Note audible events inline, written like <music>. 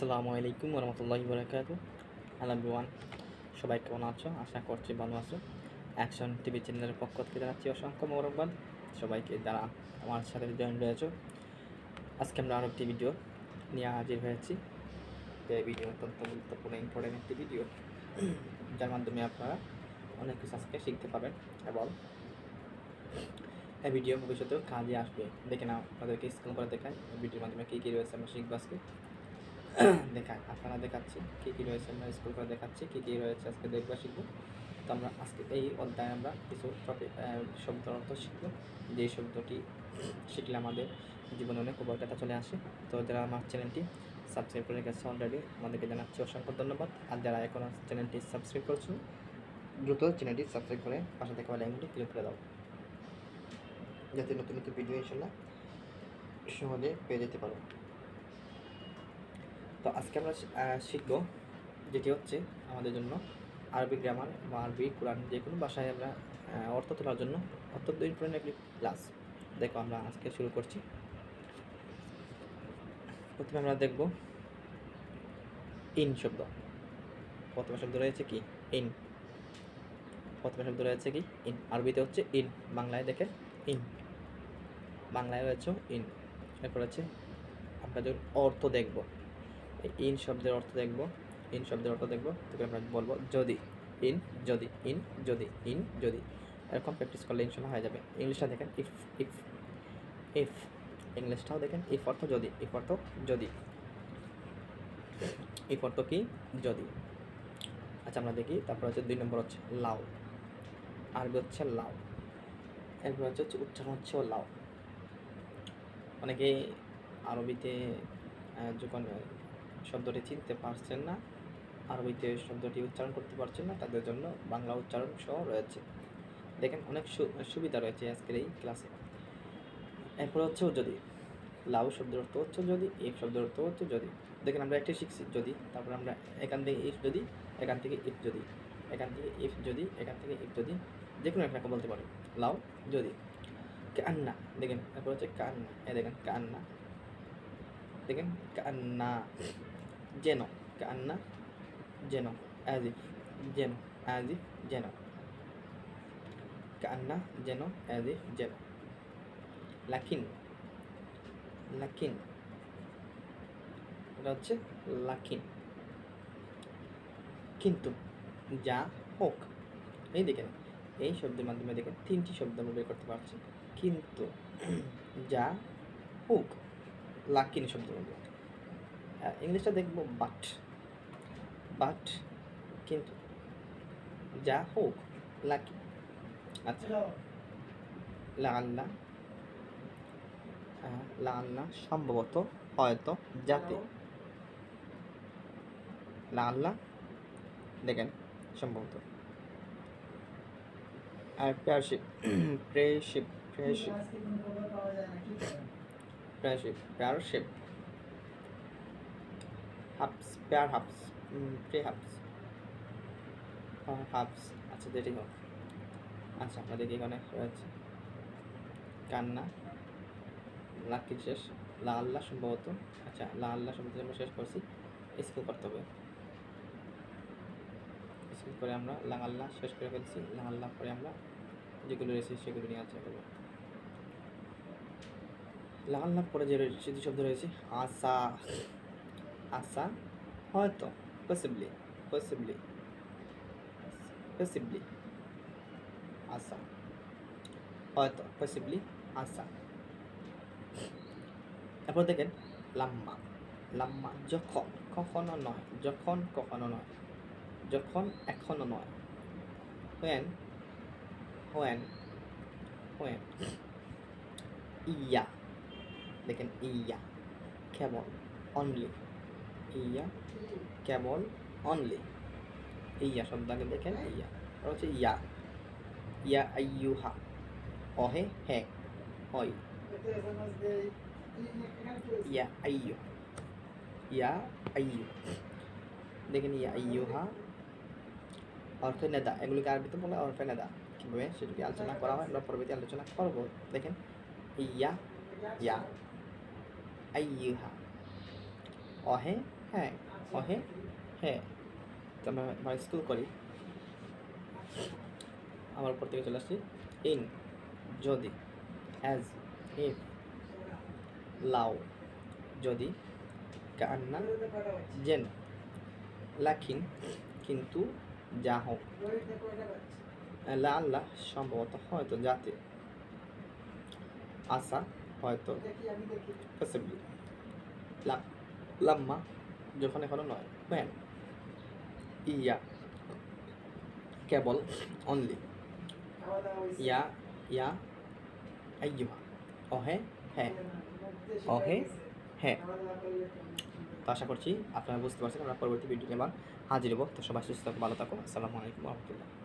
আসসালামু আলাইকুম রহমতুল্লাহি বরাকাত হ্যালো এভরিওয়ান, সবাই কেমন আছো? আশা করছি ভালো আছো। অ্যাকশন টিভি চ্যানেলের পক্ষ থেকে জানাচ্ছি অসংখ্য মোবারকবাদ। সবাইকে যারা আমার সাথে জয়েন রয়েছে, আজকে আমরা আরও একটি ভিডিও নিয়ে হাজির হয়েছি। তো এই ভিডিও অত্যন্ত গুরুত্বপূর্ণ ইম্পর্টেন্ট একটি ভিডিও যার মাধ্যমে আপনারা অনেক কিছু আজকে শিখতে পাবেন এবং এই ভিডিও ভবিষ্যতেও কাজে আসবে। দেখে নাও আপনাদেরকে স্ক্রিন করে দেখায় ভিডিওর মাধ্যমে কী কী রয়েছে আমরা শিখব আজকে। <coughs> দেখায় আপনারা দেখাচ্ছি কী কী রয়েছে, আমরা স্কুল করে দেখাচ্ছি কী কী রয়েছে, আজকে দেখব, শিখব। তো আমরা আজকে এই অধ্যায়ে আমরা কিছু টপিক শব্দ অর্থ শিখব। যে শব্দটি শিখলে আমাদের জীবনে অনেক উপকারিতা চলে আসে। তো যারা আমার চ্যানেলটি সাবস্ক্রাইব করে গেছে অলরেডি আমাদেরকে জানাচ্ছি অসংখ্য ধন্যবাদ। আর যারা এখনও চ্যানেলটি সাবস্ক্রাইব করছ দ্রুত চ্যানেলটি সাবস্ক্রাইব করে পাশে থেকে লাইনটি ক্লিক করে দাও। যাতে নতুন নতুন ভিডিও ইনশাল্লাহ সহজে পেয়ে যেতে পারো। তো আজকে আমরা শিখব যেটি হচ্ছে আমাদের জন্য আরবি গ্রামার বা আরবি কোরআন যে কোনো ভাষায় আমরা অর্থ তোলার জন্য অত্যন্ত ইম্পর্টেন্ট একটি ক্লাস দেখো আমরা আজকে শুরু করছি। প্রথমে আমরা দেখব ইন শব্দ। প্রথমে শব্দ রয়েছে কি? ইন প্রথমে শব্দ রয়েছে কি? ইন আরবিতে হচ্ছে ইন বাংলায় দেখে ইন বাংলায় রয়েছে ইন এরপর হচ্ছে আমরা যখন অর্থ দেখব। ইন শব্দের অর্থ দেখব ইন শব্দের অর্থ দেখব তখন আমরা বলব যদি ইন যদি ইন যদি ইন যদি। এরকম প্র্যাকটিস করলে ইনশাল্লাহ হয়ে যাবে। ইংলিশটা দেখেন ইফ ইফ ইফ ইংলিশটাও দেখেন ইফ অর্থ যদি ইফ অর্থ যদি। ইফ অর্থ কি? যদি। আচ্ছা আমরা দেখি, তারপর হচ্ছে দুই নম্বর হচ্ছে লাউ। আরবি হচ্ছে লাউ। এরপর হচ্ছে উচ্চারণ হচ্ছে লাউ। অনেকে আরবিতে যখন শব্দটি চিনতে পারছেন না, আরবিতে শব্দটি উচ্চারণ করতে পারছেন না, তাদের জন্য বাংলা উচ্চারণ সহ রয়েছে। দেখেন অনেক সুবিধা রয়েছে আজকের এই ক্লাসে। এরপর হচ্ছে যদি লাউ শব্দের অর্থ হচ্ছে যদি ইফ শব্দের অর্থ হচ্ছে যদি দেখেন আমরা একটা শিখছি যদি তারপর আমরা এখান থেকে ইফ যদি, এখান থেকে ইফ যদি। এখান থেকে ইফ যদি, এখান থেকে ইফ যদি। যে কোনো একটা বলতে পারি লাউ যদি। কান্না। দেখেন তারপর হচ্ছে কান্না। এ দেখেন, কান্না। দেখেন, কান্না। যেন কান্না যেন আজিফ যেন আজিফ যেন কান্না যেন আজিফ যেন লাকিন লাকিন এটা হচ্ছে লাকিন কিন্তু যা হোক এই দেখেন এই শব্দের মাধ্যমে দেখেন তিনটি শব্দ আমরা বের করতে পারছি। কিন্তু যা হোক লাকিন শব্দের মধ্যে আহ, ইংলিশটা দেখব বাট বাট কিন্তু যা হোক লাকি আচ্ছা। লাল্লা লাল্লা সম্ভবত হয়তো যাতে। লাল্লা দেখেন সম্ভবত। আর পেয়ারশিপ প্রেশিপ প্রেশিপ প্রেশিপ পেয়ারশিপ হাফস পেয়ার হাফস প্রে হাফস হাফস। আচ্ছা যেটি হোক। আচ্ছা আমরা দেখি এখানে রয়েছে? কান্না, লাকি শেষ, লা আল্লাহ সম্ভবত। আচ্ছা লা আল্লাহ সম্ভবত আমরা শেষ করছি। স্কুল করতে হবে। স্কুল করে আমরা লা শেষ করে ফেলছি। লা আল্লাহ পরে আমরা যেগুলো রয়েছে সেগুলো নিয়ে আলোচনা করব। লা পরে যে শব্দ রয়েছে আশা আশা হয়তো পসিবলি পসিবলি পসিবলি আশা হয়তো পসিবলি আশা তারপর দেখেন, লাম্মা লাম্মা যখন, কখনো নয়, যখন কখনো নয়, যখন এখনও নয় হোয়েন হোয়েন হোয়েন ইয়া, দেখেন, ইয়া, কেবল অনলি ইয়া কেবল অনলি। ইয়া শব্দ আগে দেখেন, ইয়া। আর হচ্ছে ইয়া। ইয়া আইয়ুহা। অহে, হে, হয়। ইয়া আইয়ু। ইয়া আইয়ু। দেখেন, ইয়া আইয়ুহা। অর্থ নেদা। এগুলিকে আরবিতে বলে অর্থ নেদা। কীভাবে? সেটিকে আলোচনা করা হয়। আমরা পরবর্তী আলোচনা করব। দেখেন, ইয়া ইয়া, আইয়ুহা। অহে হ্যাঁ অহে হ্যাঁ আমরা স্কুল করি। আমার উপর থেকে চলে আসছি। ইন, যদি অ্যাজ ইফ লাউ যদি, কান্না, জেন লাখিন কিন্তু যা হোক লা আল্লাহ সম্ভবত হয়তো যাতে আশা হয়তো possibly লা, লাম্মা যখন এখনও নয় ম্যান ইয়া, কেবল অনলি ইয়া ইয়া, আইয়ুহা, অহে হ্যাঁ অহে হ্যাঁ তো আশা করছি আপনারা বুঝতে পারছেন, আমরা পরবর্তী ভিডিওতে আবার হাজির হব। তো সবাই সুস্থ থাকো, ভালো থাকো। আসসালামু আলাইকুম রহমতুল্লাহ।